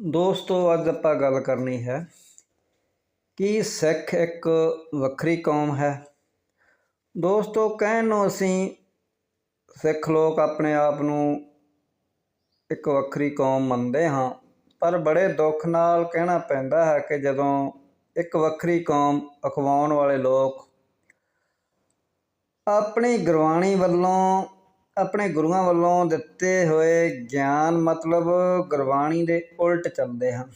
ਦੋਸਤੋ, ਅੱਜ ਆਪਾਂ ਗੱਲ ਕਰਨੀ ਹੈ ਕਿ ਸਿੱਖ ਇੱਕ ਵੱਖਰੀ ਕੌਮ ਹੈ। ਦੋਸਤੋ, ਕਹਿਣ ਨੂੰ ਅਸੀਂ ਸਿੱਖ ਲੋਕ ਆਪਣੇ ਆਪ ਨੂੰ ਇੱਕ ਵੱਖਰੀ ਕੌਮ ਮੰਨਦੇ ਹਾਂ, ਪਰ ਬੜੇ ਦੁੱਖ ਨਾਲ ਕਹਿਣਾ ਪੈਂਦਾ ਹੈ ਕਿ ਜਦੋਂ ਇੱਕ ਵੱਖਰੀ ਕੌਮ ਅਖਵਾਉਣ ਵਾਲੇ ਲੋਕ ਆਪਣੀ ਗੁਰਬਾਣੀ ਵੱਲੋਂ ਆਪਣੇ ਗੁਰੂਆਂ ਵੱਲੋਂ ਦਿੱਤੇ ਹੋਏ ਗਿਆਨ ਮਤਲਬ ਗੁਰਬਾਣੀ ਦੇ ਉਲਟ ਚੱਲਦੇ ਹਨ।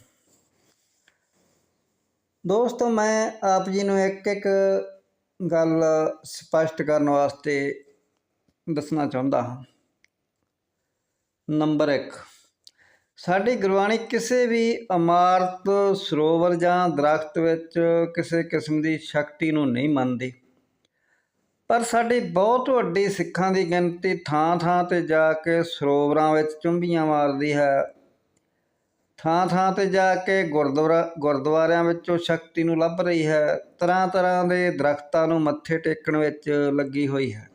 ਦੋਸਤੋ, ਮੈਂ ਆਪ ਜੀ ਨੂੰ ਇੱਕ ਇੱਕ ਗੱਲ ਸਪਸ਼ਟ ਕਰਨ ਵਾਸਤੇ ਦੱਸਣਾ ਚਾਹੁੰਦਾ ਹਾਂ। ਨੰਬਰ 1 ਸਾਡੀ ਗੁਰਬਾਣੀ ਕਿਸੇ ਵੀ ਇਮਾਰਤ ਸਰੋਵਰ ਜਾਂ ਦਰਖਤ ਵਿੱਚ ਕਿਸੇ ਕਿਸਮ ਦੀ ਸ਼ਕਤੀ ਨੂੰ ਨਹੀਂ ਮੰਨਦੀ। ਪਰ ਸਾਡੀ ਬਹੁਤ ਵੱਡੀ ਸਿੱਖਾਂ ਦੀ ਗਿਣਤੀ ਥਾਂ ਥਾਂ ਤੇ ਜਾ ਕੇ ਸਰੋਵਰਾਂ ਵਿੱਚ ਚੁੰਬੀਆਂ ਮਾਰਦੀ ਹੈ। ਥਾਂ ਥਾਂ ਤੇ ਜਾ ਕੇ ਗੁਰਦੁਆਰਾ, ਗੁਰਦੁਆਰਿਆਂ ਵਿੱਚੋਂ ਸ਼ਕਤੀ ਨੂੰ ਲੱਭ ਰਹੀ ਹੈ। ਤਰ੍ਹਾਂ ਤਰ੍ਹਾਂ ਦੇ ਦਰਖਤਾਂ ਨੂੰ ਮੱਥੇ ਟੇਕਣ ਵਿੱਚ ਲੱਗੀ ਹੋਈ ਹੈ।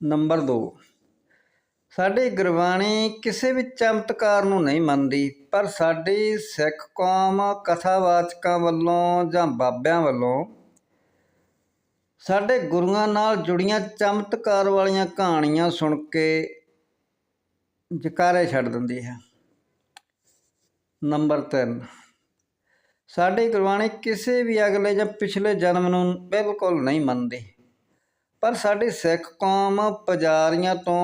ਨੰਬਰ 2 ਸਾਡੀ ਗੁਰਬਾਣੀ ਕਿਸੇ ਵੀ ਚਮਤਕਾਰ ਨੂੰ ਨਹੀਂ ਮੰਨਦੀ, ਪਰ ਸਾਡੀ ਸਿੱਖ ਕੌਮ ਕਥਾਵਾਚਕਾਂ ਵੱਲੋਂ ਜਾਂ ਬਾਬਿਆਂ ਵੱਲੋਂ ਸਾਡੇ ਗੁਰੂਆਂ ਨਾਲ ਜੁੜੀਆਂ ਚਮਤਕਾਰ ਵਾਲੀਆਂ ਕਹਾਣੀਆਂ ਸੁਣ ਕੇ ਜਕਾਰੇ ਛੱਡ ਦਿੰਦੀ ਹੈ। ਨੰਬਰ 3 ਸਾਡੀ ਗੁਰਬਾਣੀ ਕਿਸੇ ਵੀ ਅਗਲੇ ਜਾਂ ਪਿਛਲੇ ਜਨਮ ਨੂੰ ਬਿਲਕੁਲ ਨਹੀਂ ਮੰਨਦੀ। ਪਰ ਸਾਡੀ ਸਿੱਖ ਕੌਮ ਪੁਜਾਰੀਆਂ ਤੋਂ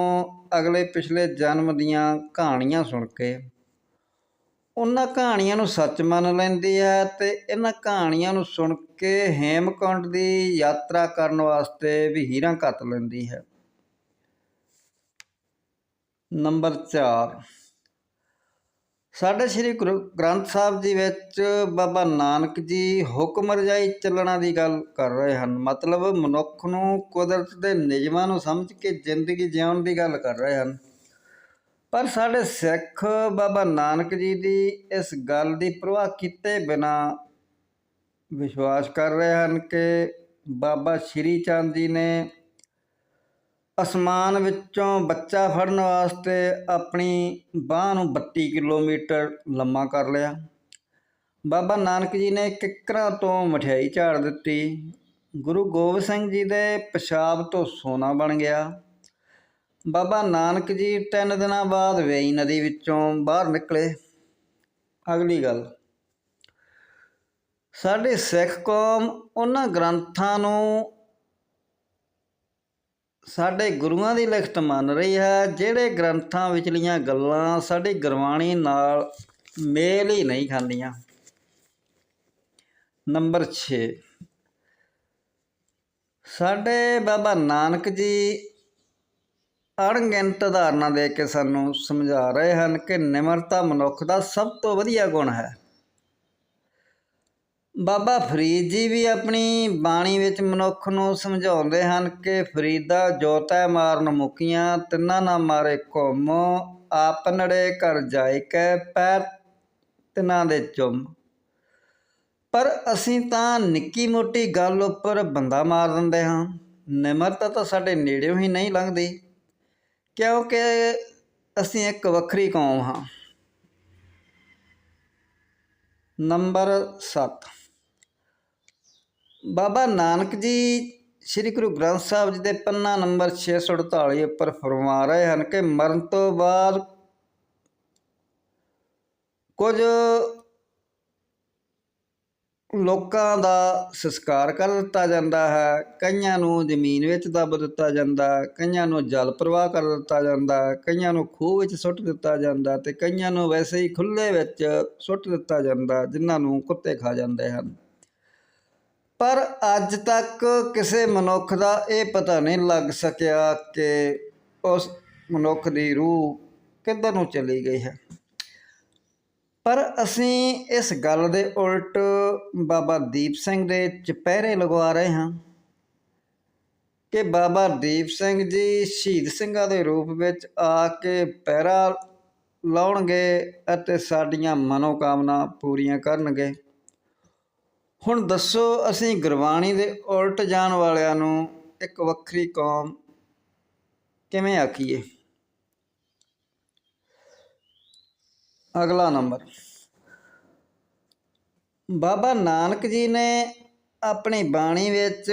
ਅਗਲੇ ਪਿਛਲੇ ਜਨਮ ਦੀਆਂ ਕਹਾਣੀਆਂ ਸੁਣ ਕੇ ਉਹਨਾਂ ਕਹਾਣੀਆਂ ਨੂੰ ਸੱਚ ਮੰਨ ਲੈਂਦੀ ਹੈ ਤੇ ਇਹਨਾਂ ਕਹਾਣੀਆਂ ਨੂੰ ਸੁਣ ਕੇ ਹੇਮਕੁੰਡ ਦੀ ਯਾਤਰਾ ਕਰਨ ਵਾਸਤੇ ਵੀ ਹੀਰਾਂ ਕੱਤ ਲੈਂਦੀ ਹੈ। ਨੰਬਰ 4 ਸਾਡੇ ਸ੍ਰੀ ਗੁਰੂ ਗ੍ਰੰਥ ਸਾਹਿਬ ਜੀ ਵਿੱਚ ਬਾਬਾ ਨਾਨਕ ਜੀ ਹੁਕਮ ਰਜਾਈ ਚੱਲਣਾ ਦੀ ਗੱਲ ਕਰ ਰਹੇ ਹਨ। ਮਤਲਬ ਮਨੁੱਖ ਨੂੰ ਕੁਦਰਤ ਦੇ ਨਿਯਮਾਂ ਨੂੰ ਸਮਝ ਕੇ ਜ਼ਿੰਦਗੀ ਜਿਉਣ ਦੀ ਗੱਲ ਕਰ ਰਹੇ ਹਨ। ਪਰ ਸਾਡੇ ਸਿੱਖ ਬਾਬਾ ਨਾਨਕ ਜੀ ਦੀ ਇਸ ਗੱਲ ਦੀ ਪ੍ਰਵਾਹ ਕੀਤੇ ਬਿਨਾ ਵਿਸ਼ਵਾਸ ਕਰ ਰਹੇ ਹਨ ਕਿ ਬਾਬਾ ਸ਼੍ਰੀ ਚੰਦ ਜੀ ਨੇ ਅਸਮਾਨ ਵਿੱਚੋਂ ਬੱਚਾ ਫੜਨ ਵਾਸਤੇ ਆਪਣੀ ਬਾਹ ਨੂੰ 32 ਕਿਲੋਮੀਟਰ ਲੰਮਾ ਕਰ ਲਿਆ। ਬਾਬਾ ਨਾਨਕ ਜੀ ਨੇ ਕਿੱਕਰਾਂ ਤੋਂ ਮਠਿਆਈ ਝਾੜ ਦਿੱਤੀ। ਗੁਰੂ ਗੋਬਿੰਦ ਸਿੰਘ ਜੀ ਦੇ ਪਿਸ਼ਾਬ ਤੋਂ ਸੋਨਾ ਬਣ ਗਿਆ। ਬਾਬਾ ਨਾਨਕ ਜੀ, ਤਿੰਨ ਦਿਨਾਂ ਬਾਅਦ ਵੇਈ ਨਦੀ ਵਿੱਚੋਂ ਬਾਹਰ ਨਿਕਲੇ। ਅਗਲੀ ਗੱਲ। ਸਾਡੇ ਸਿੱਖ ਕੌਮ ਉਹਨਾਂ ਗ੍ਰੰਥਾਂ ਨੂੰ ਸਾਡੇ ਗੁਰੂਆਂ ਦੀ ਲਿਖਤ ਮੰਨ ਰਹੀ ਹੈ, ਜਿਹੜੇ ਗ੍ਰੰਥਾਂ ਵਿਚਲੀਆਂ ਗੱਲਾਂ ਸਾਡੀ ਗੁਰਬਾਣੀ ਨਾਲ ਮੇਲ ਹੀ ਨਹੀਂ ਖਾਂਦੀਆਂ। ਨੰਬਰ 6 ਸਾਡੇ ਬਾਬਾ ਨਾਨਕ ਜੀ ਅਣਗਿਣਤ ਉਦਾਹਰਨਾਂ ਦੇ ਕੇ ਸਾਨੂੰ ਸਮਝਾ ਰਹੇ ਹਨ ਕਿ ਨਿਮਰਤਾ ਮਨੁੱਖ ਦਾ ਸਭ ਤੋਂ ਵਧੀਆ ਗੁਣ ਹੈ। ਬਾਬਾ ਫਰੀਦ ਜੀ ਵੀ ਆਪਣੀ ਬਾਣੀ ਵਿੱਚ ਮਨੁੱਖ ਨੂੰ ਸਮਝਾਉਂਦੇ ਹਨ ਕਿ ਫਰੀਦਾ ਜੋਤੈ ਮਾਰਨ ਮੁਕੀਆਂ ਤਿੰਨਾਂ ਨਾ ਮਾਰੇ ਘੁੰਮ, ਆਪ ਨੜੇ ਕਰ ਜਾਏ ਕੈ ਪੈਰ ਤਿੰਨਾਂ ਦੇ ਚੁੰਮ। ਪਰ ਅਸੀਂ ਤਾਂ ਨਿੱਕੀ ਮੋਟੀ ਗੱਲ ਉੱਪਰ ਬੰਦਾ ਮਾਰ ਦਿੰਦੇ ਹਾਂ। ਨਿਮਰਤਾ ਤਾਂ ਸਾਡੇ ਨੇੜਿਓਂ ਹੀ ਨਹੀਂ ਲੰਘਦੀ। ਕਿਉਂਕਿ ਅਸੀਂ ਇੱਕ ਵੱਖਰੀ ਕੌਮ ਹਾਂ। ਨੰਬਰ 7 ਬਾਬਾ ਨਾਨਕ ਜੀ ਸ੍ਰੀ ਗੁਰੂ ਗ੍ਰੰਥ ਸਾਹਿਬ ਜੀ ਦੇ ਪੰਨਾ ਨੰਬਰ 648 ਉੱਪਰ ਫਰਮਾ ਰਹੇ ਹਨ ਕਿ ਮਰਨ ਤੋਂ ਬਾਅਦ ਕੁਝ ਲੋਕਾਂ ਦਾ ਸੰਸਕਾਰ ਕਰ ਦਿੱਤਾ ਜਾਂਦਾ ਹੈ, ਕਈਆਂ ਨੂੰ ਜ਼ਮੀਨ ਵਿੱਚ ਦੱਬ ਦਿੱਤਾ ਜਾਂਦਾ ਕਈਆਂ ਨੂੰ ਜਲ ਪ੍ਰਵਾਹ ਕਰ ਦਿੱਤਾ ਜਾਂਦਾ ਕਈਆਂ ਨੂੰ ਖੂਹ ਵਿੱਚ ਸੁੱਟ ਦਿੱਤਾ ਜਾਂਦਾ ਤੇ ਕਈਆਂ ਨੂੰ ਵੈਸੇ ਹੀ ਖੁੱਲੇ ਵਿੱਚ ਸੁੱਟ ਦਿੱਤਾ ਜਾਂਦਾ ਜਿਨ੍ਹਾਂ ਨੂੰ ਕੁੱਤੇ ਖਾ ਜਾਂਦੇ ਹਨ। ਪਰ ਅੱਜ ਤੱਕ ਕਿਸੇ ਮਨੁੱਖ ਦਾ ਇਹ ਪਤਾ ਨਹੀਂ ਲੱਗ ਸਕਿਆ ਕਿ ਉਸ ਮਨੁੱਖ ਦੀ ਰੂਹ ਕਿੱਧਰ ਨੂੰ ਚਲੀ ਗਈ ਹੈ। ਪਰ ਅਸੀਂ ਇਸ ਗੱਲ ਦੇ ਉਲਟ ਬਾਬਾ ਦੀਪ ਸਿੰਘ ਦੇ ਚਪਹਿਰੇ ਲਗਵਾ ਰਹੇ ਹਾਂ ਕਿ ਬਾਬਾ ਦੀਪ ਸਿੰਘ ਜੀ ਸ਼ਹੀਦ ਸਿੰਘਾਂ ਦੇ ਰੂਪ ਵਿੱਚ ਆ ਕੇ ਪਹਿਰਾ ਲਾਉਣਗੇ ਅਤੇ ਸਾਡੀਆਂ ਮਨੋਕਾਮਨਾ ਪੂਰੀਆਂ ਕਰਨਗੇ। ਹੁਣ ਦੱਸੋ, ਅਸੀਂ ਗੁਰਬਾਣੀ ਦੇ ਉਲਟ ਜਾਣ ਵਾਲਿਆਂ ਨੂੰ ਇੱਕ ਵੱਖਰੀ ਕੌਮ ਕਿਵੇਂ ਆਖੀਏ? ਅਗਲਾ ਨੰਬਰ। ਬਾਬਾ ਨਾਨਕ ਜੀ ਨੇ ਆਪਣੀ ਬਾਣੀ ਵਿੱਚ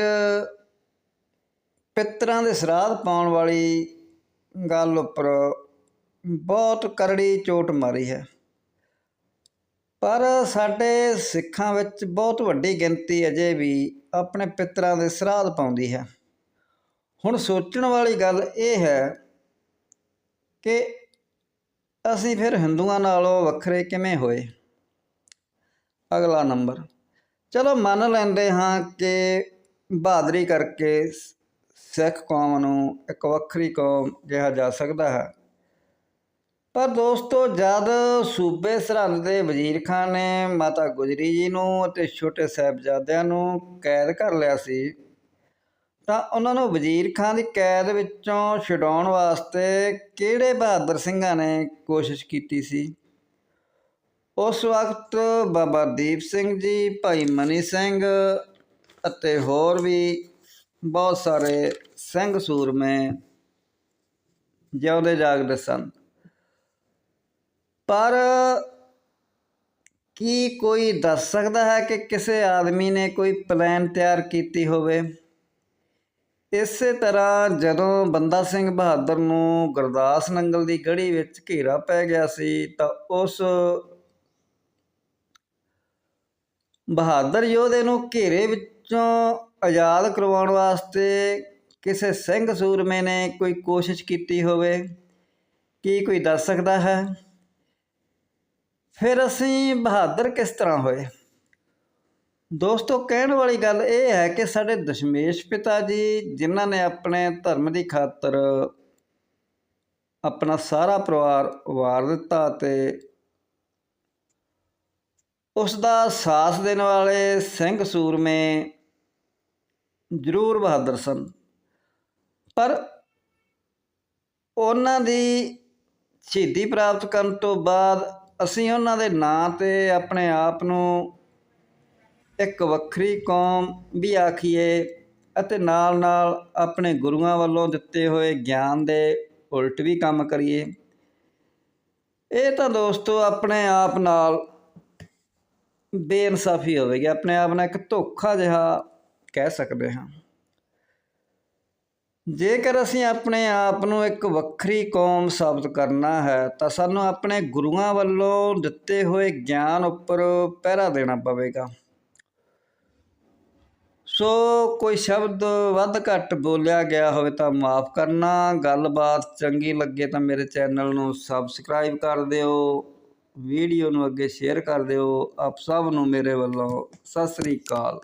ਪਿੱਤਰਾਂ ਦੇ ਸਰਾਧ ਪਾਉਣ ਵਾਲੀ ਗੱਲ ਉੱਪਰ ਬਹੁਤ ਕਰੜੀ ਚੋਟ ਮਾਰੀ ਹੈ। ਪਰ ਸਾਡੇ ਸਿੱਖਾਂ ਵਿੱਚ ਬਹੁਤ ਵੱਡੀ ਗਿਣਤੀ ਅਜੇ ਵੀ ਆਪਣੇ ਪਿੱਤਰਾਂ ਦੇ ਸਰਾਧ ਪਾਉਂਦੀ ਹੈ। ਹੁਣ ਸੋਚਣ ਵਾਲੀ ਗੱਲ ਇਹ ਹੈ ਕਿ ਅਸੀਂ ਫਿਰ ਹਿੰਦੂਆਂ ਨਾਲੋਂ ਵੱਖਰੇ ਕਿਵੇਂ ਹੋਏ? ਅਗਲਾ ਨੰਬਰ। ਚਲੋ ਮੰਨ ਲੈਂਦੇ ਹਾਂ ਕਿ ਬਹਾਦਰੀ ਕਰਕੇ ਸਿੱਖ ਕੌਮ ਨੂੰ ਇੱਕ ਵੱਖਰੀ ਕੌਮ ਕਿਹਾ ਜਾ ਸਕਦਾ ਹੈ। ਪਰ ਦੋਸਤੋ, ਜਦ ਸੂਬੇ ਸਰਹੰਦ ਦੇ ਵਜ਼ੀਰ ਖਾਨ ਨੇ ਮਾਤਾ ਗੁਜਰੀ ਜੀ ਨੂੰ ਅਤੇ ਛੋਟੇ ਸਾਹਿਬਜ਼ਾਦਿਆਂ ਨੂੰ ਕੈਦ ਕਰ ਲਿਆ ਸੀ ਤਾਂ ਉਹਨਾਂ ਨੂੰ ਵਜ਼ੀਰ ਖਾਨ ਦੀ ਕੈਦ ਵਿੱਚੋਂ ਛਡਾਉਣ ਵਾਸਤੇ ਕਿਹੜੇ ਬਹਾਦਰ ਸਿੰਘਾਂ ਨੇ ਕੋਸ਼ਿਸ਼ ਕੀਤੀ ਸੀ? ਉਸ ਵਕਤ ਬਾਬਾ ਦੀਪ ਸਿੰਘ ਜੀ, ਭਾਈ ਮਨੀ ਸਿੰਘ ਅਤੇ ਹੋਰ ਵੀ ਬਹੁਤ ਸਾਰੇ ਸਿੰਘ ਸੂਰਮੇ ਜਿਉਂਦੇ ਜਾਗਦੇ ਸਨ। ਪਰ ਕੀ ਕੋਈ ਦੱਸ ਸਕਦਾ ਹੈ ਕਿ ਕਿਸੇ ਆਦਮੀ ਨੇ ਕੋਈ ਪਲਾਨ ਤਿਆਰ ਕੀਤੀ ਹੋਵੇ? ਇਸੇ ਤਰ੍ਹਾਂ ਜਦੋਂ ਬੰਦਾ ਸਿੰਘ ਬਹਾਦਰ ਨੂੰ ਗੁਰਦਾਸ ਨੰਗਲ ਦੀ ਗੜੀ ਵਿੱਚ ਘੇਰਾ ਪੈ ਗਿਆ ਸੀ, ਤਾਂ ਉਸ ਬਹਾਦਰ ਯੋਧੇ ਨੂੰ ਘੇਰੇ ਵਿੱਚੋਂ ਆਜ਼ਾਦ ਕਰਵਾਉਣ ਵਾਸਤੇ ਕਿਸੇ ਸਿੰਘ ਸੂਰਮੇ ਨੇ ਕੋਈ ਕੋਸ਼ਿਸ਼ ਕੀਤੀ ਹੋਵੇ? ਕੀ ਕੋਈ ਦੱਸ ਸਕਦਾ ਹੈ? ਫਿਰ ਅਸੀਂ ਬਹਾਦਰ ਕਿਸ ਤਰ੍ਹਾਂ ਹੋਏ? ਦੋਸਤੋ, ਕਹਿਣ ਵਾਲੀ ਗੱਲ ਇਹ ਹੈ ਕਿ ਸਾਡੇ ਦਸ਼ਮੇਸ਼ ਪਿਤਾ ਜੀ, ਜਿਨ੍ਹਾਂ ਨੇ ਆਪਣੇ ਧਰਮ ਦੀ ਖਾਤਰ ਆਪਣਾ ਸਾਰਾ ਪਰਿਵਾਰ ਵਾਰ ਦਿੱਤਾ ਤੇ ਉਸ ਦਾ ਸਾਥ ਦੇਣ ਵਾਲੇ ਸਿੰਘ ਸੂਰਮੇ ਜ਼ਰੂਰ ਬਹਾਦਰ ਸਨ। ਪਰ ਉਹਨਾਂ ਦੀ ਸ਼ਹੀਦੀ ਪ੍ਰਾਪਤ ਕਰਨ ਤੋਂ ਬਾਅਦ ਅਸੀਂ ਉਹਨਾਂ ਦੇ ਨਾਂ ਤੇ ਆਪਣੇ ਆਪ ਨੂੰ ਇੱਕ ਵੱਖਰੀ ਕੌਮ ਵੀ ਆਖੀਏ ਅਤੇ ਨਾਲ ਨਾਲ ਆਪਣੇ ਗੁਰੂਆਂ ਵੱਲੋਂ ਦਿੱਤੇ ਹੋਏ ਗਿਆਨ ਦੇ ਉਲਟ ਵੀ ਕੰਮ ਕਰੀਏ। ਇਹ ਤਾਂ ਦੋਸਤੋ ਆਪਣੇ ਆਪ ਨਾਲ ਬੇਇਨਸਾਫੀ ਹੋਵੇਗੀ। ਆਪਣੇ ਆਪ ਨਾਲ ਇੱਕ ਧੋਖਾ ਜਿਹਾ ਕਹਿ ਸਕਦੇ ਹਾਂ। ਜੇਕਰ ਅਸੀਂ ਆਪਣੇ ਆਪ ਨੂੰ ਇੱਕ ਵੱਖਰੀ ਕੌਮ ਸਾਬਤ ਕਰਨਾ ਹੈ, ਤਾਂ ਸਾਨੂੰ ਆਪਣੇ ਗੁਰੂਆਂ ਵੱਲੋਂ ਦਿੱਤੇ ਹੋਏ ਗਿਆਨ ਉੱਪਰ ਪਹਿਰਾ ਦੇਣਾ ਪਵੇਗਾ। ਸੋ ਕੋਈ ਸ਼ਬਦ ਵੱਧ ਘੱਟ ਬੋਲਿਆ ਗਿਆ ਹੋਵੇ ਤਾਂ ਮਾਫ ਕਰਨਾ। ਗੱਲਬਾਤ ਚੰਗੀ ਲੱਗੇ ਤਾਂ ਮੇਰੇ ਚੈਨਲ ਨੂੰ ਸਬਸਕ੍ਰਾਈਬ ਕਰ ਦਿਓ। ਵੀਡੀਓ ਨੂੰ ਅੱਗੇ ਸ਼ੇਅਰ ਕਰ ਦਿਓ। ਆਪ ਸਭ ਨੂੰ ਮੇਰੇ ਵੱਲੋਂ ਸਤਿ ਸ੍ਰੀ ਅਕਾਲ।